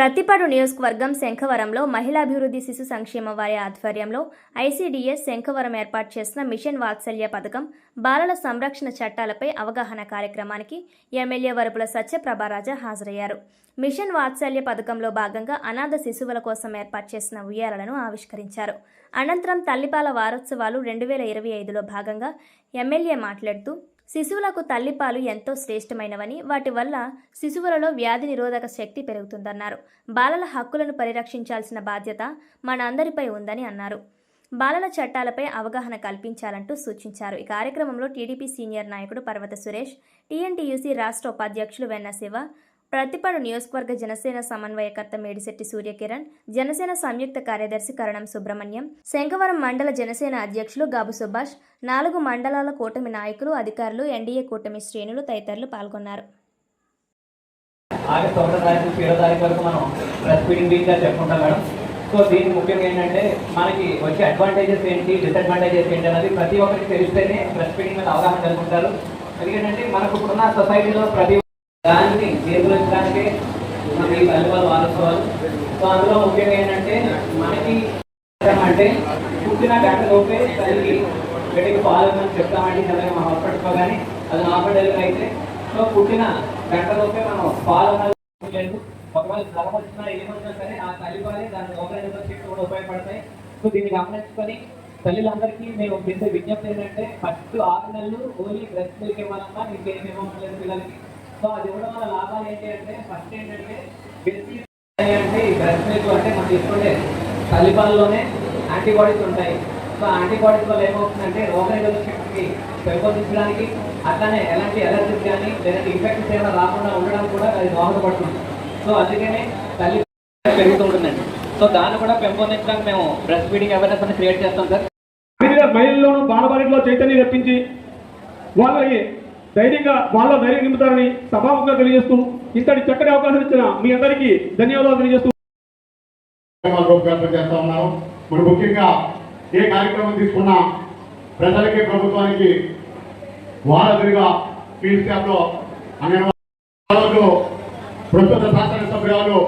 ప్రతిపాడు నియోజకవర్గం శంఖవరంలో మహిళాభివృద్ధి శిశు సంక్షేమ వారి ఆధ్వర్యంలో ఐసీడీఎస్ శంఖవరం ఏర్పాటు చేసిన మిషన్ వాత్సల్య పథకం బాలల సంరక్షణ చట్టాలపై అవగాహన కార్యక్రమానికి ఎమ్మెల్యే వరపుల సత్యప్రభారాజా హాజరయ్యారు. మిషన్ వాత్సల్య పథకంలో భాగంగా అనాథ శిశువుల కోసం ఏర్పాటు చేసిన ఉయ్యాలను ఆవిష్కరించారు. అనంతరం తల్లిపాల వారోత్సవాలు రెండు వేల ఇరవై ఐదులో భాగంగా ఎమ్మెల్యే మాట్లాడుతూ శిశువులకు తల్లిపాలు ఎంతో శ్రేష్టమైనవని వాటి వల్ల శిశువులలో వ్యాధి నిరోధక శక్తి పెరుగుతుందన్నారు. బాలల హక్కులను పరిరక్షించాల్సిన బాధ్యత మనందరిపై ఉందని అన్నారు. బాలల చట్టాలపై అవగాహన కల్పించాలంటూ సూచించారు. ఈ కార్యక్రమంలో టీడీపీ సీనియర్ నాయకుడు పర్వత సురేష్ టీఎన్టీయూసీ రాష్ట్ర ఉపాధ్యక్షులు వెన్న శివ ప్రతిపాడు నియోజకవర్గ జనసేన సమన్వయకర్త మేడిశెట్టి సూర్యకిరణ్ జనసేన సంయుక్త కార్యదర్శి కరణం సుబ్రహ్మణ్యం శంఖవరం మండల జనసేన అధ్యక్షులు గాబు సుభాష్ నాలుగు మండలాల కూటమి నాయకులు అధికారులు ఎన్డీఏ కూటమి శ్రేణులు తదితరులు పాల్గొన్నారు. ఆగస్ట్ ఒకటో తారీఖు ఏడో తారీఖు వరకు మనం ప్రెస్ మీటింగ్ వీక్గా చెప్పుకుంటాం మేడం. సో దీనికి ముఖ్యంగా ఏంటంటే మనకి వచ్చే అడ్వాంటేజెస్ ఏంటి డిసడ్వాంటేజెస్ ఏంటి అనేది ప్రతి ఒక్కరికి తెలిస్తేనే ప్రెస్ మీటింగ్ మీద అవగాహన కలుగుంటారు. ఎందుకంటే మనకు ఇప్పుడున్న సొసైటీలో ప్రతి దాన్ని చేతులడానికి మన ఈ తల్లిపాలు వాడుకోవాలి సో అందులో ముఖ్యంగా ఏంటంటే మనకి అంటే పుట్టిన గంట లోపే తల్లికి బిడ్డకి పాలు ఇవ్వమని చెప్తామండి అలాగే మా హాస్పిటల్లో కానీ అది నార్మల్ డెలివరీ అయితే సో పుట్టిన గంట లోపే మనం పాలు అనేది లేదు ఒకవేళ జ్వరం వచ్చినా ఏమొచ్చినా సరే ఆ తల్లిపాలే దాని లోపల శక్తి కూడా ఉపయోగపడతాయి. సో దీన్ని గమనించుకొని తల్లిలందరికీ మేము చేసే విజ్ఞప్తి ఏంటంటే ఫస్ట్ ఆరు నెలలు ఓన్లీ బ్రెస్ట్ మిల్క్ ఇవ్వాలన్నా ఇంకేం ఇవ్వలేదు పిల్లలకి. సో అది ఇవ్వడం వల్ల లాభాలు ఏంటి అంటే ఫస్ట్ ఏంటంటే బేసిక్ అంటే ఈ బ్రెస్ట్ మిల్క్ అంటే మనం తీసుకుంటే తల్లిపాలలోనే యాంటీబాడీస్ ఉంటాయి. సో యాంటీబాడీస్ వల్ల ఏమవుతుందంటే రోగనిరోధక శక్తికి పెంపొందించడానికి అట్లానే ఎలాంటి ఎలర్జీస్ కానీ లేదంటే ఇన్ఫెక్షన్స్ ఏమైనా రాకుండా ఉండడానికి కూడా అది దోహదపడుతుంది. సో అందుకనే తల్లి పెరుగుతూ ఉంటుందండి. సో దాన్ని కూడా పెంపొందించడానికి మేము బ్రెస్ట్ ఫీడింగ్ అవేర్నెస్ అని క్రియేట్ చేస్తాం సార్. మహిళల్లోనూ బాలబాలికలో చైతన్యం రప్పించి వాళ్ళకి ధైర్యంగా వాళ్ళ ధైర్యం నింపుతారని సభాముఖంగా తెలియజేస్తూ ఇంతటి చక్కటి అవకాశం ఇచ్చిన మీ అందరికీ ధన్యవాదాలు తెలియజేస్తూ చేస్తా మరి ముఖ్యంగా ఏ కార్యక్రమం తీసుకున్నా ప్రజలకి ప్రభుత్వానికి వారధిగా ఫీల్డ్ స్టాఫ్లో అంగన్వాడీ ప్రస్తుత శాసనసభ్యురాలు